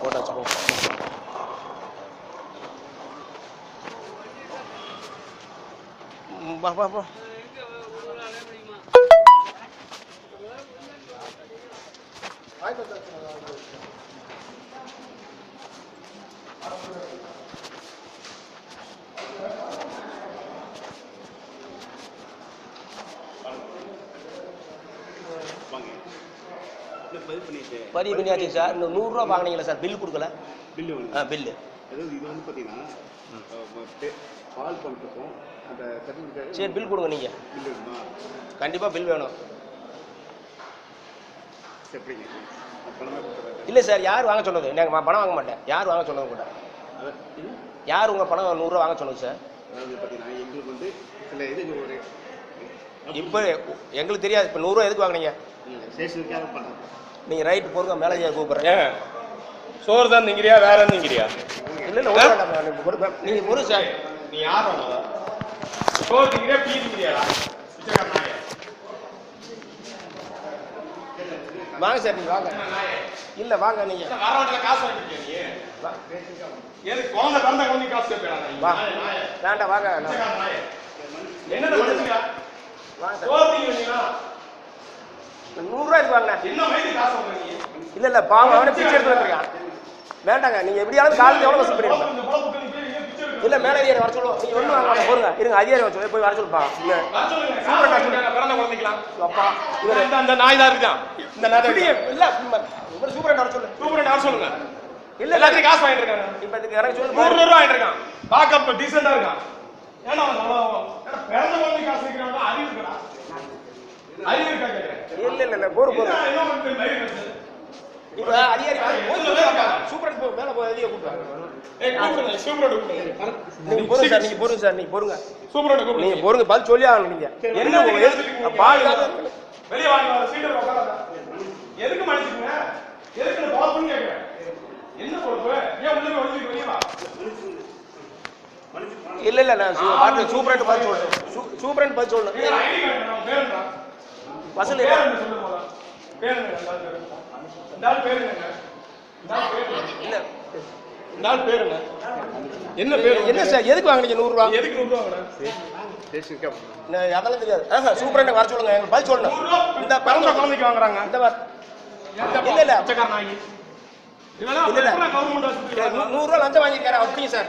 போட்டாச்சு போ ம், வா வா வா வாங்க இல்லை பதிவு பண்ணியாச்சு சார். இன்னும் நூறுரூவா வாங்கினீங்களா சார்? பில் கொடுக்கல. பில்லு ஆ பில்லு. அதாவது இது வந்து பார்த்தீங்கன்னா அஹ், பே- பால் பண்ணிருக்கோம் அந்த சர்டிஃபிகேட் சரி பில் கொடுங்க நீங்கள் இருக்குமா கண்டிப்பாக பில் வேணும். எப்படிங்க? இல்லை சார் யார் வாங்க சொன்னது? நாங்கள் பணம் வாங்க மாட்டேன். யார் வாங்க சொன்னது கூட யார் உங்கள் பணம் நூறுரூவா வாங்க சொன்னது சார்? அதாவது பார்த்தீங்கன்னா எங்களுக்கு வந்து சில இது ஒரு இப்போ எங்களுக்கு தெரியாது. இப்போ நூறுரூவா எதுக்கு வாங்குனீங்க? நீங்கள் ரைட்டு போடுங்க மேலே கூப்பிட்றேன். சோறு தான் திங்கிறியா வேற என்ன திங்கிறியா? இல்லை இல்லை நீங்கள் பொறு சார் நீ யார் சோறு திங்கிறியா பீ நாயே. வாங்க சார் நீங்கள் வாங்க. இல்லை வாங்க நீங்கள் என்ன காசு வாங்கிட்டியா நீ? எதுக்கு குழந்தை பிறந்த குழந்தை காசு கேட்பேடா நீ? வா. நாயே, நாயே. வேண்டாம் வாங்க நான் நூறுரூவா நீ இல்லை இல்லை பாவம் அவனே பிச்சை எடுத்து வந்துருக்கான். வேண்டாங்க நீங்கள் எப்படியாவது காலேஜ் எவ்வளோ வசூல் பண்ணிடுங்க? இல்லை மேலே அதிகாரி வர சொல்லுவோம் நீங்கள் ஒன்றும் வாங்க போருங்க இருங்க அதிகாரி வர சொல்லி. போய் வர சொல்லுப்பா. இல்லை சொல்லுங்க. பிறந்த குழந்தைக்கலாம் அப்பா இவர். இந்த அந்த நாய் தான் இருக்கான். இந்த நாய். இல்லை இவர் சூப்பர் வர சொல்லு. சூப்பரண்ட் வர சொல்லுங்க. இல்லை எல்லாத்தையும் காசு வாங்கிட்டு இருக்காங்க. இப்போ இதுக்கு இறங்கி சொல்லு. நூறு நூறு வாங்கிட்டு இருக்கான். பாக்க டீசெண்டா இருக்கான். இல்லை இல்லை இல்லை மயிர் வச்சது இப்போ அதிகாரி வர- போய் சொல்லு, சூப்பர் போ மேலே போய் அதிகாரி நீங்க போருங்க சார் நீங்க போருங்க சார் நீங்க போருங்க சூப்பரோட நீங்க கூப்பிடுங்க. போருங்க பதில் சொல்லி ஆகணும் நீங்க. என்ன நீங்க பால் வெளிய வாங்க வர சீட்டை உட்காராத எதுக்கு மன்னிச்சுங்க எதுக்கு பால் பண்ணி கேட்கிறேன்? என்ன பொறுப்பு? ஏன் உள்ள போய் ஒளிஞ்சுக்க வெளிய வா. இல்ல இல்ல நான் சூப்பரண்ட் பதில் சொல்லணும் சூ- சூப்பரண்ட் பதில் சொல்லணும் நீங்க ஐடி கார்டு நான் பேருடா வசூல். என்ன. பேர் என்ன? சார் எதுக்கு வாங்குனீங்க நூறு ரூபா? நீ எதுக்கு நூறு ரூபா வாங்குன? ஸ்டேஷனுக்காக பண்ணுறோம் நான் அதெல்லாம் தெரியாது. ஆஹா சூப்பரண்ட் வர சொல்லுங்க. எங்களுக்கு பதில் சொல்லணும். இந்த பிறந்த குழந்தைக்கு வாங்குறாங்க. இந்த இல்ல, இல்ல. இல்ல, இல்ல. கவர்மெண்ட் ஹாஸ்பிட்டல் நூறு ரூபா லஞ்சம் வாங்கியிருக்காரு அப்படிங்க சார்.